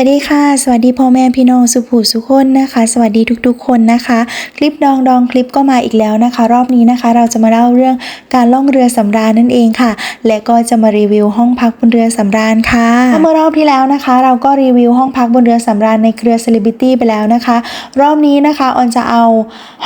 วัสดีค่ะ สวัสดีพ่อแม่พี่น้องสุภูสุคนนะคะ สวัสดีทุกๆ คนนะคะ คลิปดองดองคลิปก็มาอีกแล้วนะคะ รอบนี้นะคะ เราจะมาเล่าเรื่องการล่องเรือสำราญนั่นเองค่ะ และก็จะมารีวิวห้องพักบนเรือสำราญค่ะเมื่อรอบที่แล้วนะคะ เราก็รีวิวห้องพักบนเรือสำราญในเครือ Celebrity ไปแล้วนะคะ รอบนี้นะคะออนจะเอา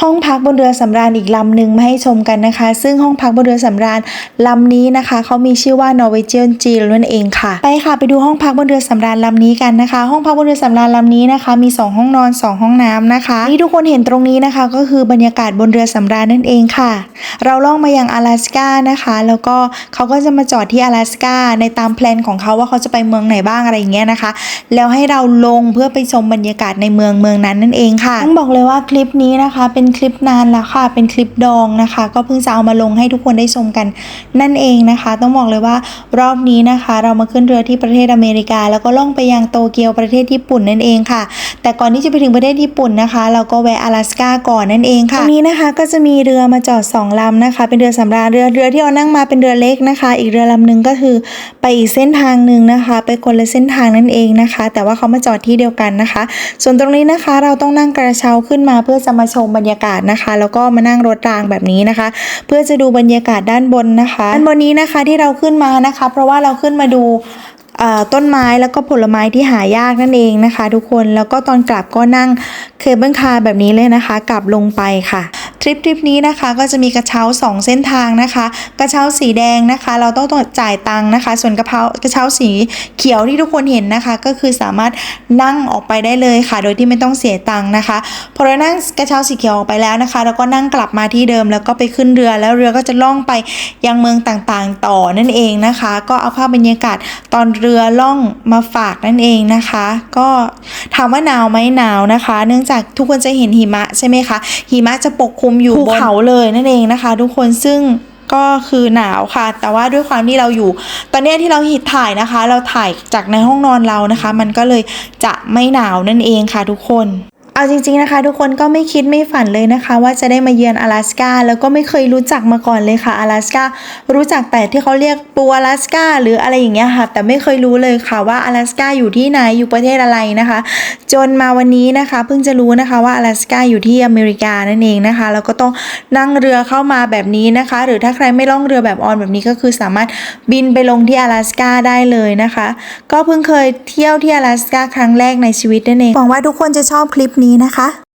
ห้องพักบนเรือสำราญอีกลำหนึ่งมาให้ชมกันนะคะ ซึ่งห้องพักบนเรือสำราญลำนี้นะคะเขามีชื่อว่า Norwegian g i l นั่นเองค่ะไปค่ะไปดูห้องพักบนเรือสำราญลำนี้กันนะคะห้องพักบนเรือสำราญลำนี้นะคะ มี 2 ห้องนอน 2 ห้องน้ำนะคะที่ทุกคนเห็นตรงนี้นะคะ ก็คือบรรยากาศบนเรือสำราญนั่นเองค่ะ เราล่องมายัง阿拉斯ก้านะคะ แล้วก็เขาก็จะมาจอดที่阿拉斯ก้าในตามแพลนของเขาว่าเขาจะไปเมืองไหนบ้างอะไรอย่างเงี้ยนะคะ แล้วให้เราลงเพื่อไปชมบรรยากาศในเมืองเมืองนั้นนั่นเองค่ะต้องบอกเลยว่าคลิปนี้นะคะ เป็นคลิปนานแล้วค่ะ เป็นคลิปดองนะคะ ก็เพิ่งจะเอามาลงให้ทุกคนได้ชมกันนั่นเองนะคะ ต้องบอกเลยว่ารอบนี้นะคะ เรามาขึ้นเรือที่ประเทศอเมริกา แล้วก็ล่องไปยังโตเกียว ประเทศญี่ปุ่นนั่นเองค่ะ แต่ก่อนที่จะไปถึงประเทศญี่ปุ่นนะคะ เราก็แวะ阿拉斯ก้าก่อนนั่นเองค่ะตรงนี้นะคะก็จะมีเรือมาจอดสองลำนะคะ เป็นเรือสำราญเรือเรือที่เรานั่งมาเป็นเรือเล็กนะคะ อีกเรือลำหนึ่งก็คือไปอีกเส้นทางหนึ่งนะคะ ไปคนละเส้นทางนั่นเองนะคะ แต่ว่าเขามาจอดที่เดียวกันนะคะ ส่วนตรงนี้นะคะเราต้องนั่งกระเช้าขึ้นมาเพื่อจะมาชมบรรยากาศนะคะ แล้วก็มานั่งรถรางแบบนี้นะคะ เพื่อจะดูบรรยากาศด้านบนนะคะด้านบนนี้นะคะที่เราขึ้นมานะคะ เพราะว่าเราขึ้นมาดูเอ่อ ต้นไม้แล้วก็ผลไม้ที่หายากนั่นเองนะคะ ทุกคนแล้วก็ตอนกลับก็นั่งเคเบิลคาร์แบบนี้เลยนะคะ กลับลงไปค่ะ ทริปทริปนี้นะคะก็จะมีกระเช้า 2 เส้นทางนะคะ กระเช้าสีแดงนะคะ เราต้องจ่ายตังค์นะคะ ส่วนกระเพรากระเช้าสีเขียวที่ทุกคนเห็นนะคะ ก็คือสามารถนั่งออกไปได้เลยค่ะ โดยที่ไม่ต้องเสียตังค์นะคะพอเรานั่งกระเช้าสีเขียวออกไปแล้วนะคะเราก็นั่งกลับมาที่เดิมแล้วก็ไปขึ้นเรือแล้วเรือก็จะล่องไปยังเมืองต่างๆ ต่อนั่นเองนะคะ ก็เอาภาพบรรยากาศตอนเรือล่องมาฝากนั่นเองนะคะ ก็ถามว่าหนาวไหมหนาวนะคะ เนื่องจากทุกคนจะเห็นหิมะใช่ไหมคะหิมะจะปกคลุมอยู่ภูเขาเลยนั่นเองนะคะ ทุกคนซึ่งก็คือหนาวค่ะ แต่ว่าด้วยความที่เราอยู่ ตอนนี้ที่เราหิดถ่ายนะคะ เราถ่ายจากในห้องนอนเรานะคะ มันก็เลยจะไม่หนาวนั่นเองค่ะทุกคนาจริงๆนะคะ ทุกคนก็ไม่คิดไม่ฝันเลยนะคะ ว่าจะได้มาเยือน阿拉斯กาแล้วก็ไม่เคยรู้จักมาก่อนเลยค่ะ阿拉斯การู้จักแต่ที่เขาเรียกปูลาสกาหรืออะไรอย่างเงี้ยค่ะ แต่ไม่เคยรู้เลยค่ะว่า阿拉斯กาอยู่ที่ไหนอยู่ประเทศอะไรนะคะ จนมาวันนี้นะคะ เพิ่งจะรู้นะคะว่า阿拉斯กาอยู่ที่อเมริกานั่นเองนะคะ แล้วก็ต้องนั่งเรือเข้ามาแบบนี้นะคะ หรือถ้าใครไม่ล่องเรือแบบออนแบบนี้ก็คือสามารถบินไปลงที่阿拉斯กาได้เลยนะคะ ก็เพิ่งเคยเที่ยวที่阿拉斯กาครั้งแรกในชีวิตนั่นเองหวังว่าทุกคนจะชอบคลิปนี้นี้นะคะ